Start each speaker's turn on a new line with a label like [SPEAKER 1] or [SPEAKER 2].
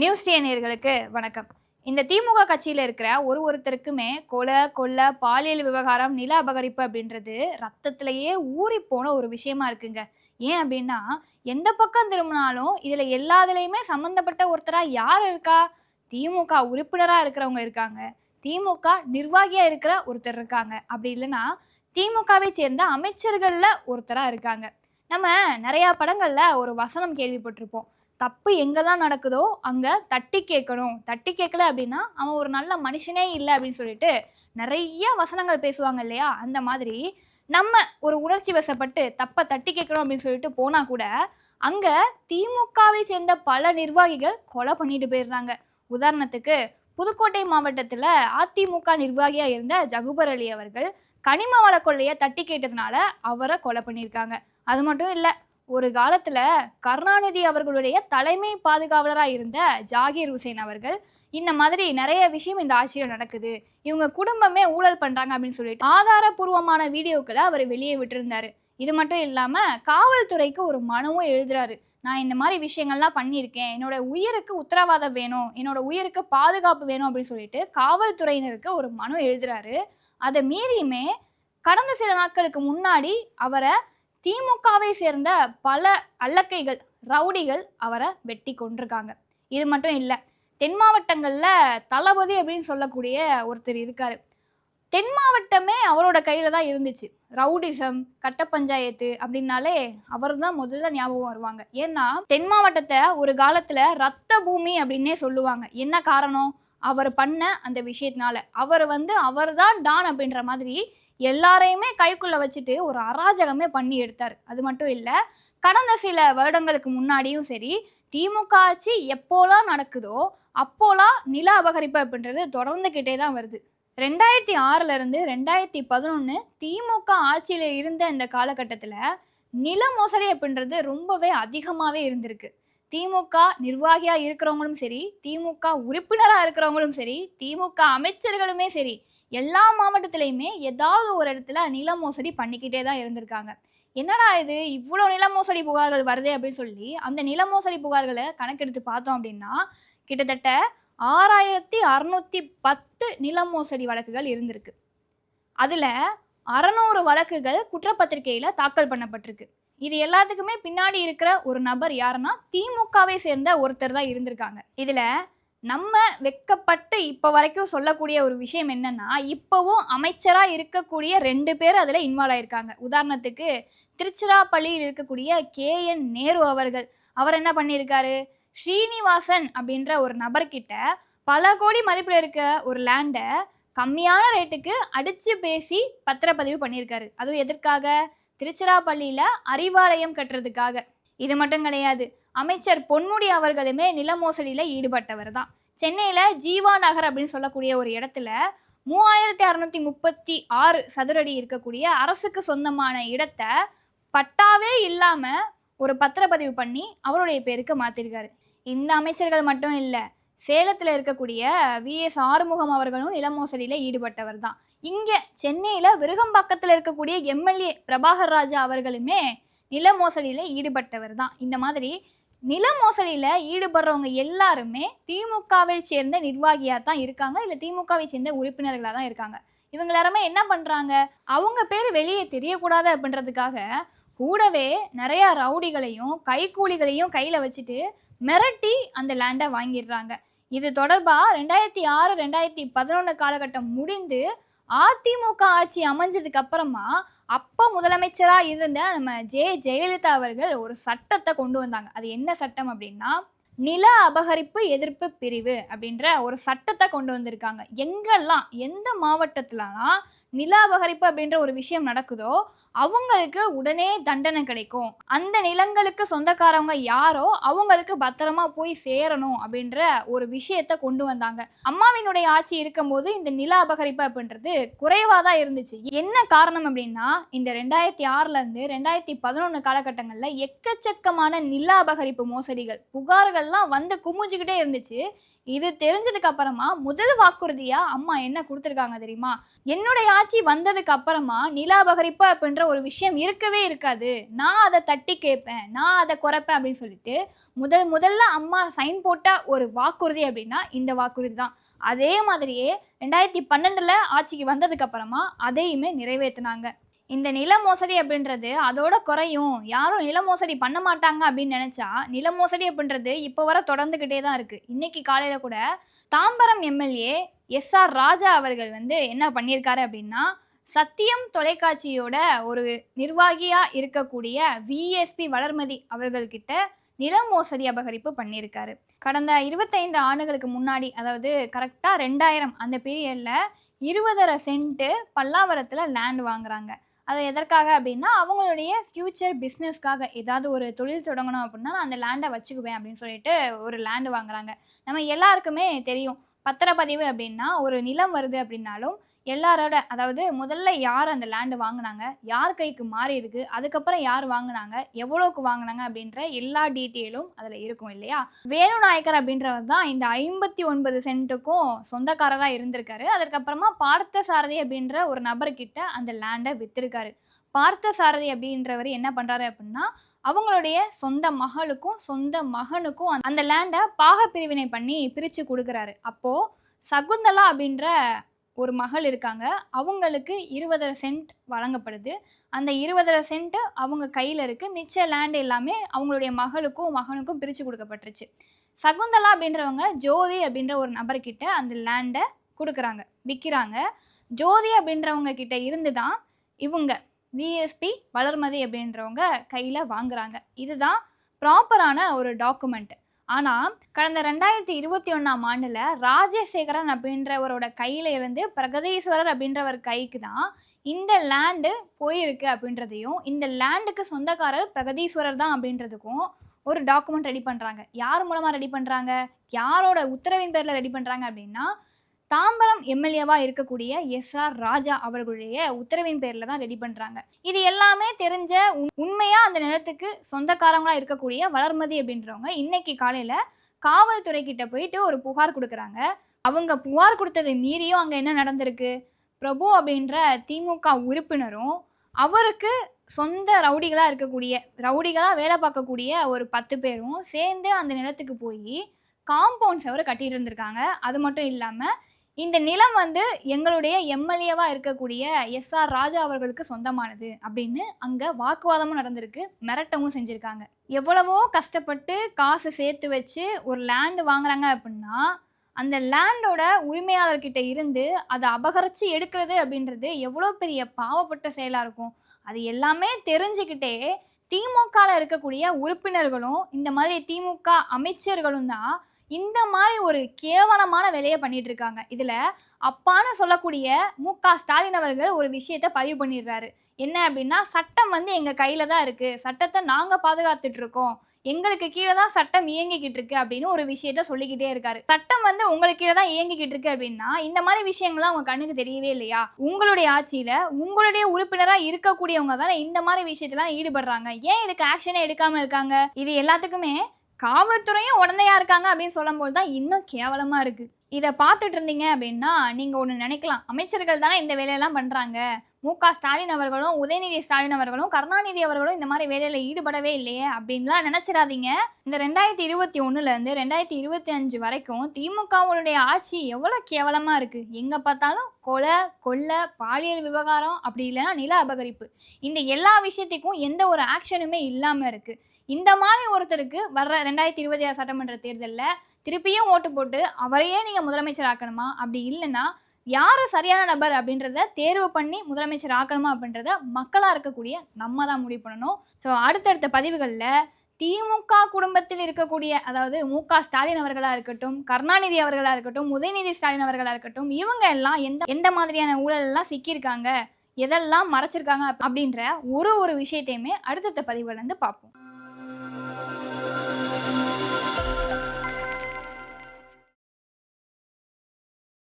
[SPEAKER 1] News டேனியர்களுக்கு வணக்கம். இந்த திமுக கட்சியில் இருக்கிற ஒரு ஒருத்தருக்குமே கொலை கொள்ளை பாலியல் விவகாரம் நில அபகரிப்பு அப்படின்றது ரத்தத்திலேயே ஊறி போன ஒரு விஷயமா இருக்குங்க. ஏன் அப்படின்னா எந்த பக்கம் திரும்பினாலும் இதில் எல்லாத்துலேயுமே சம்மந்தப்பட்ட ஒருத்தராக யார் இருக்கா? திமுக உறுப்பினராக இருக்கிறவங்க இருக்காங்க. திமுக நிர்வாகியாக இருக்கிற ஒருத்தர் இருக்காங்க. அப்படி இல்லைன்னா திமுகவை சேர்ந்த அமைச்சர்களில் ஒருத்தராக இருக்காங்க. நம்ம நிறையா படங்களில் ஒரு வசனம் கேள்விப்பட்டிருப்போம். தப்பு எங்கெல்லாம் நடக்குதோ அங்கே தட்டி கேட்கணும். தட்டி கேட்கல அப்படின்னா அவன் ஒரு நல்ல மனுஷனே இல்லை அப்படின்னு சொல்லிட்டு நிறைய வசனங்கள் பேசுவாங்க இல்லையா? அந்த மாதிரி நம்ம ஒரு உணர்ச்சி வசப்பட்டு தப்பை தட்டி கேட்கணும் அப்படின்னு சொல்லிட்டு போனால் கூட அங்கே திமுகவை சேர்ந்த பல நிர்வாகிகள் கொலை பண்ணிட்டு போயிடுறாங்க. உதாரணத்துக்கு புதுக்கோட்டை மாவட்டத்தில் அதிமுக நிர்வாகியாக இருந்த ஜகுபர் அலி அவர்கள் கனிம வள கொள்ளையை தட்டி கேட்டதுனால அவரை கொலை பண்ணியிருக்காங்க. அது மட்டும் இல்லை ஒரு காலத்துல கருணாநிதி அவர்களுடைய தலைமை பாதுகாவலராக இருந்த ஜாகீர் ஹுசேன் அவர்கள் இந்த மாதிரி நிறைய விஷயம் இந்த ஆட்சியில் நடக்குது. இவங்க குடும்பமே ஊழல் பண்றாங்க அப்படின்னு சொல்லிட்டு ஆதாரபூர்வமான வீடியோக்களை அவர் வெளியே விட்டிருந்தாரு. இது மட்டும் இல்லாம காவல்துறைக்கு ஒரு மனுவும் எழுதுறாரு. நான் இந்த மாதிரி விஷயங்கள்லாம் பண்ணியிருக்கேன். என்னோட உயிருக்கு உத்தரவாதம் வேணும். என்னோட உயிருக்கு பாதுகாப்பு வேணும் அப்படின்னு சொல்லிட்டு காவல்துறையினருக்கு ஒரு மனு எழுதுறாரு. அதை மீறியுமே கடந்த சில நாட்களுக்கு முன்னாடி அவரை திமுகவை சேர்ந்த பல அல்லக்கைகள் ரவுடிகள் அவரை வெட்டி கொண்டிருக்காங்க இது மட்டும் இல்லை தென் மாவட்டங்களில் தளபதி அப்படின்னு சொல்லக்கூடிய ஒருத்தர் இருக்கார். தென் மாவட்டமே அவரோட கையில் தான் இருந்துச்சு. ரவுடிசம் கட்ட பஞ்சாயத்து அப்படின்னாலே அவர் தான் முதல்ல ஞாபகம் வருவாங்க. ஏன்னா தென் மாவட்டத்தை ஒரு காலத்தில் ரத்த பூமி அப்படின்னே சொல்லுவாங்க. என்ன காரணம்? அவர் பண்ண அந்த விஷயத்தினால. அவர் வந்து அவர் தான் டான் அப்படின்ற மாதிரி எல்லாரையுமே கைக்குள்ள வச்சுட்டு ஒரு அராஜகமே பண்ணி எடுத்தார். அது மட்டும் இல்லை கடந்த சில வருடங்களுக்கு முன்னாடியும் சரி திமுக ஆட்சி எப்போலாம் நடக்குதோ அப்போலாம் நில அபகரிப்பு அப்படின்றது தொடர்ந்துக்கிட்டே தான் வருது. ரெண்டாயிரத்தி ஆறுலேருந்து ரெண்டாயிரத்தி பதினொன்று திமுக ஆட்சியில் இருந்த இந்த காலகட்டத்தில் நில மோசடி அப்படின்றது ரொம்பவே அதிகமாகவே இருந்திருக்கு. திமுக நிர்வாகியாக இருக்கிறவங்களும் சரி திமுக உறுப்பினராக இருக்கிறவங்களும் சரி திமுக அமைச்சர்களுமே சரி எல்லா மாவட்டத்திலையுமே ஏதாவது ஒரு இடத்துல நில மோசடி பண்ணிக்கிட்டே தான் இருந்திருக்காங்க. என்னடா இது? இவ்வளோ நில மோசடி புகார்கள் வருதே அப்படின்னு சொல்லி அந்த நில மோசடி புகார்களை கணக்கெடுத்து பார்த்தோம் அப்படின்னா கிட்டத்தட்ட ஆறாயிரத்தி அறநூற்றி பத்து நில மோசடி வழக்குகள் இருந்திருக்கு. அதில் அறநூறு வழக்குகள் குற்றப்பத்திரிகையில் தாக்கல் பண்ணப்பட்டிருக்கு. இது எல்லாத்துக்குமே பின்னாடி இருக்கிற ஒரு நபர் யாருன்னா திமுகவை சேர்ந்த ஒருத்தர் தான் இருந்திருக்காங்க. இதில் நம்ம வெக்கப்பட்டு இப்போ வரைக்கும் சொல்லக்கூடிய ஒரு விஷயம் என்னன்னா இப்போவும் அமைச்சராக இருக்கக்கூடிய ரெண்டு பேர் அதில் இன்வால்வ் ஆயிருக்காங்க. உதாரணத்துக்கு திருச்சிராப்பள்ளியில் இருக்கக்கூடிய கே. என். நேரு அவர்கள். அவர் என்ன பண்ணியிருக்காரு? ஸ்ரீனிவாசன் அப்படின்ற ஒரு நபர்கிட்ட பல கோடி மதிப்பில் இருக்க ஒரு லேண்டை கம்மியான ரேட்டுக்கு அடித்து பேசி பத்திரப்பதிவு பண்ணியிருக்காரு. அதுவும் எதற்காக? திருச்சிராப்பள்ளியில் அறிவாலயம் கட்டுறதுக்காக. இது மட்டும் கிடையாது. அமைச்சர் பொன்முடி அவர்களுமே நில மோசடியில் ஈடுபட்டவர் தான். சென்னையில் ஜீவா நகர் அப்படின்னு சொல்லக்கூடிய ஒரு இடத்துல மூவாயிரத்தி அறநூற்றி முப்பத்தி ஆறு சதுரடி இருக்கக்கூடிய அரசுக்கு சொந்தமான இடத்தை பட்டாவே இல்லாமல் ஒரு பத்திரப்பதிவு பண்ணி அவருடைய பேருக்கு மாற்றிருக்காரு இந்த அமைச்சர்கள் மட்டும் இல்லை சேலத்தில் இருக்கக்கூடிய விஎஸ் ஆறுமுகம் அவர்களும் நில மோசடியில் ஈடுபட்டவர் தான். இங்கே சென்னையில் விருகம்பாக்கத்தில் இருக்கக்கூடிய எம்எல்ஏ பிரபாகர் ராஜா அவர்களுமே நில மோசடியில் ஈடுபட்டவர் தான் இந்த மாதிரி நில மோசடியில் ஈடுபடுறவங்க எல்லாருமே திமுகவை சேர்ந்த நிர்வாகியாக தான் இருக்காங்க. இல்லை திமுகவை சேர்ந்த உறுப்பினர்களாக தான் இருக்காங்க. இவங்க எல்லாருமே என்ன பண்ணுறாங்க அவங்க பேர் வெளியே தெரியக்கூடாது அப்படின்றதுக்காக கூடவே நிறையா ரவுடிகளையும் கைக்கூலிகளையும் கையில் வச்சுட்டு மிரட்டி அந்த லேண்டை வாங்கிடுறாங்க. இது தொடர்பாக ரெண்டாயிரத்தி ஆறு ரெண்டாயிரத்தி பதினொன்று காலகட்டம் முடிந்து அதிமுக ஆட்சி அமைஞ்சதுக்கு அப்புறமா அப்போ முதலமைச்சராக இருந்த நம்ம ஜெ ஜெயலலிதா அவர்கள் ஒரு சட்டத்தை கொண்டு வந்தாங்க. அது என்ன சட்டம் அப்படின்னா நில அபகரிப்பு எதிர்ப்பு பிரிவு அப்படின்ற ஒரு சட்டத்தை கொண்டு வந்திருக்காங்க. எங்கெல்லாம் எந்த மாவட்டத்துலலாம் நில அபகரிப்பு அப்படின்ற ஒரு விஷயம் நடக்குதோ அவங்களுக்கு உடனே தண்டனை கிடைக்கும். அந்த நிலங்களுக்கு சொந்தக்காரவங்க யாரோ அவங்களுக்கு பத்திரமா போய் சேரணும் அப்படின்ற ஒரு விஷயத்த கொண்டு வந்தாங்க. அம்மாவினுடைய ஆட்சி இருக்கும்போது இந்த நில அபகரிப்பு அப்படின்றது குறைவாக தான் இருந்துச்சு. என்ன காரணம் அப்படின்னா இந்த ரெண்டாயிரத்தி ஆறுல இருந்து ரெண்டாயிரத்தி பதினொன்று காலகட்டங்களில் எக்கச்சக்கமான நில அபகரிப்பு மோசடிகள் புகார்கள் இதெல்லாம் வந்து குமிஞ்சுக்கிட்டே இருந்துச்சு. இது தெரிஞ்சதுக்கு அப்புறமா முதல் வாக்குறுதியா அம்மா என்ன கொடுத்துருக்காங்க தெரியுமா? என்னுடைய ஆட்சி வந்ததுக்கு அப்புறமா நிலாபகரிப்பு அப்படின்ற ஒரு விஷயம் இருக்கவே இருக்காது. நான் அதை தட்டி கேட்பேன். நான் அதை குறைப்பேன் அப்படின்னு சொல்லிட்டு முதல் முதல்ல அம்மா சைன் போட்ட ஒரு வாக்குறுதி அப்படின்னா இந்த வாக்குறுதி தான். அதே மாதிரியே ரெண்டாயிரத்தி பன்னெண்டுல ஆட்சிக்கு வந்ததுக்கு அப்புறமா அதையுமே நிறைவேற்றினாங்க இந்த நில மோசடி அப்படின்றது அதோட குறையும். யாரும் நில மோசடி பண்ண மாட்டாங்க அப்படின்னு நினச்சா நில மோசடி அப்படின்றது இப்போ வர தொடர்ந்துக்கிட்டே தான் இருக்குது இன்னைக்கு காலையில் கூட Tambaram MLA S R Raja அவர்கள் வந்து என்ன பண்ணியிருக்காரு அப்படின்னா சத்தியம் தொலைக்காட்சியோட ஒரு நிர்வாகியாக இருக்கக்கூடிய விஎஸ்பி வளர்மதி அவர்கள்கிட்ட நில மோசடி அபகரிப்பு பண்ணியிருக்காரு. கடந்த இருபத்தைந்து ஆண்டுகளுக்கு முன்னாடி அதாவது கரெக்டாக ரெண்டாயிரம் அந்த பீரியடில் இருபதரை சென்ட்டு பல்லாவரத்தில் லேண்ட் வாங்குறாங்க. அது எதற்காக அப்படின்னா அவங்களுடைய ஃப்யூச்சர் பிஸ்னஸ்க்காக ஏதாவது ஒரு தொழில் தொடங்கணும் அப்படின்னா நான் அந்த லேண்டை வச்சுக்குவேன் அப்படின்னு சொல்லிட்டு ஒரு லேண்டு வாங்குறாங்க. நம்ம எல்லாருக்குமே தெரியும். பத்திரப்பதிவு அப்படின்னா ஒரு நிலம் வருது அப்படின்னாலும் எல்லாரோட அதாவது முதல்ல யார் அந்த லேண்டு வாங்கினாங்க? யார் கைக்கு மாறி இருக்கு? அதுக்கப்புறம் யார் வாங்கினாங்க? எவ்வளோக்கு வாங்கினாங்க? அப்படின்ற எல்லா டீட்டெயிலும் அதில் இருக்கும் இல்லையா? வேணு நாயக்கர் அப்படின்றவர் தான் இந்த ஐம்பத்தி ஒன்பது சென்ட்டுக்கும் சொந்தக்காரராக இருந்திருக்காரு. அதுக்கப்புறமா பார்த்த சாரதி அப்படின்ற ஒரு நபர்கிட்ட அந்த லேண்டை வித்திருக்காரு. பார்த்த சாரதி அப்படின்றவர் என்ன பண்ணுறாரு அப்படின்னா அவங்களுடைய சொந்த மகளுக்கும் சொந்த மகனுக்கும் அந்த- அந்த லேண்டை பாக பிரிவினை பண்ணி பிரித்து கொடுக்குறாரு. அப்போது சகுந்தலா அப்படின்ற ஒரு மகள் இருக்காங்க. அவங்களுக்கு இருபதரை சென்ட் வழங்கப்படுது. அந்த இருபதரை சென்ட்டு அவங்க கையில் இருக்குது மிச்ச லேண்ட் எல்லாமே அவங்களுடைய மகளுக்கும் மகனுக்கும் பிரித்து கொடுக்கப்பட்டுருச்சு. சகுந்தலா அப்படின்றவங்க ஜோதி அப்படின்ற ஒரு நபர்கிட்ட அந்த லேண்டை கொடுக்குறாங்க. விற்கிறாங்க ஜோதி அப்படின்றவங்க கிட்ட இருந்து தான் இவங்க விஎஸ்பி வளர்மதி அப்படின்றவங்க கையில் வாங்குறாங்க. இதுதான் ப்ராப்பரான ஒரு டாக்குமெண்ட் ஆனால் கடந்த ரெண்டாயிரத்தி இருபத்தி ஒன்றாம் ஆண்டில் ராஜசேகரன் அப்படின்றவரோட கையில் இருந்து பிரகதீஸ்வரர் அப்படின்றவர் கைக்கு தான் இந்த லேண்டு போயிருக்கு அப்படின்றதையும் இந்த லேண்டுக்கு சொந்தக்காரர் பிரகதீஸ்வரர் தான் அப்படின்றதுக்கும் ஒரு டாக்குமெண்ட் ரெடி பண்ணுறாங்க யார் மூலமாக ரெடி பண்ணுறாங்க யாரோட உத்தரவின் பேரில் ரெடி பண்ணுறாங்க அப்படின்னா தாம்பரம் எம்எல்ஏவாக இருக்கக்கூடிய எஸ் ஆர் ராஜா அவர்களுடைய உத்தரவின் பேரில் தான் ரெடி பண்ணுறாங்க இது எல்லாமே தெரிஞ்ச உண்மையாக அந்த நிலத்துக்கு சொந்தக்காரங்களாக இருக்கக்கூடிய வளர்மதி அப்படின்றவங்க இன்னைக்கு காலையில் காவல்துறை கிட்ட போயிட்டு ஒரு புகார் கொடுக்குறாங்க. அவங்க புகார் கொடுத்ததை மீறியும் அங்கே என்ன நடந்திருக்கு? பிரபு அப்படின்ற திமுக உறுப்பினரும் அவருக்கு சொந்த ரவுடிகளாக இருக்கக்கூடிய ரவுடிகளாக வேலை பார்க்கக்கூடிய ஒரு பத்து பேரும் சேர்ந்து அந்த நிலத்துக்கு போய் காம்பவுண்ட் செவரு கட்டிட்டு இருந்திருக்காங்க. அது மட்டும் இல்லாமல் இந்த நிலம் வந்து எங்களுடைய எம்எல்ஏவாக இருக்கக்கூடிய எஸ் ஆர் ராஜா அவர்களுக்கு சொந்தமானது அப்படின்னு அங்கே வாக்குவாதமும் நடந்திருக்கு மிரட்டவும் செஞ்சுருக்காங்க. எவ்வளவோ கஷ்டப்பட்டு காசு சேர்த்து வச்சு ஒரு லேண்டு வாங்குறாங்க அப்படின்னா அந்த லேண்டோட உரிமையாளர்கிட்ட இருந்து அதை அபகரித்து எடுக்கிறது அப்படின்றது எவ்வளோ பெரிய பாவப்பட்ட செயலாக இருக்கும். அது எல்லாமே தெரிஞ்சுக்கிட்டே திமுகவில் இருக்கக்கூடிய உறுப்பினர்களும் இந்த மாதிரி திமுக அமைச்சர்களும் தான் இந்த மாதிரி ஒரு கேவலமான வேலையை பண்ணிட்டு இருக்காங்க இதுல அப்பான்னு சொல்லக்கூடிய மு. க. ஸ்டாலின் அவர்கள் ஒரு விஷயத்த பதிவு பண்ணிடுறாரு. என்ன அப்படின்னா சட்டம் வந்து எங்க கையில தான் இருக்கு. சட்டத்தை நாங்க பாதுகாத்துட்டு இருக்கோம் எங்களுக்கு கீழே தான் சட்டம் இயங்கிக்கிட்டு இருக்கு அப்படின்னு ஒரு விஷயத்த சொல்லிக்கிட்டே இருக்காரு. சட்டம் வந்து உங்களுக்கு கீழே தான் இயங்கிக்கிட்டு இருக்கு அப்படின்னா இந்த மாதிரி விஷயங்கள்லாம் உங்க கண்ணுக்கு தெரியவே இல்லையா? உங்களுடைய ஆட்சியில உங்களுடைய உறுப்பினரா இருக்கக்கூடியவங்க தானே இந்த மாதிரி விஷயத்தெல்லாம் ஈடுபடுறாங்க. ஏன் இதுக்கு ஆக்ஷனே எடுக்காம இருக்காங்க? இது எல்லாத்துக்குமே காவல்துறையும் உடந்தையா இருக்காங்க அப்படின்னு சொல்லும்போது தான் இன்னும் கேவலமாக இருக்குது இதை பார்த்துட்டு இருந்தீங்க அப்படின்னா நீங்கள் ஒன்று நினைக்கலாம். அமைச்சர்கள் தானே இந்த வேலையெல்லாம் பண்ணுறாங்க மு க ஸ்டாலின் அவர்களும் உதயநிதி ஸ்டாலின் அவர்களும் கருணாநிதி அவர்களும் இந்த மாதிரி வேலையில் ஈடுபடவே இல்லையே அப்படின்லாம் நினச்சிடாதீங்க. இந்த ரெண்டாயிரத்தி இருபத்தி ஒன்றுலேருந்து ரெண்டாயிரத்தி இருபத்தி அஞ்சு வரைக்கும் திமுகவுடைய ஆட்சி எவ்வளோ கேவலமாக இருக்குது எங்கே பார்த்தாலும் கொலை கொள்ளை பாலியல் விவகாரம் அப்படி இல்லைன்னா நில அபகரிப்பு. இந்த எல்லா விஷயத்துக்கும் எந்த ஒரு ஆக்ஷனுமே இல்லாமல் இருக்குது இந்த மாதிரி ஒருத்தருக்கு வர்ற ரெண்டாயிரத்தி இருபத்தி ஆறு சட்டமன்ற தேர்தலில் திருப்பியும் ஓட்டு போட்டு அவரையே நீங்கள் முதலமைச்சர் ஆக்கணுமா? அப்படி இல்லைன்னா யார் சரியான நபர் அப்படின்றத தேர்வு பண்ணி முதலமைச்சர் ஆக்கணுமா அப்படின்றத மக்களாக இருக்கக்கூடிய நம்ம தான் முடிவு பண்ணணும். ஸோ அடுத்தடுத்த பதிவுகளில் திமுக குடும்பத்தில் இருக்கக்கூடிய அதாவது மு க ஸ்டாலின் அவர்களாக இருக்கட்டும் கருணாநிதி அவர்களாக இருக்கட்டும் உதயநிதி ஸ்டாலின் அவர்களாக இருக்கட்டும் இவங்க எல்லாம் எந்த எந்த மாதிரியான ஊழலெல்லாம் சிக்கியிருக்காங்க எதெல்லாம் மறைச்சிருக்காங்க அப்படின்ற ஒரு ஒரு விஷயத்தையுமே அடுத்தடுத்த பதிவுல வந்து பார்ப்போம். Thank you.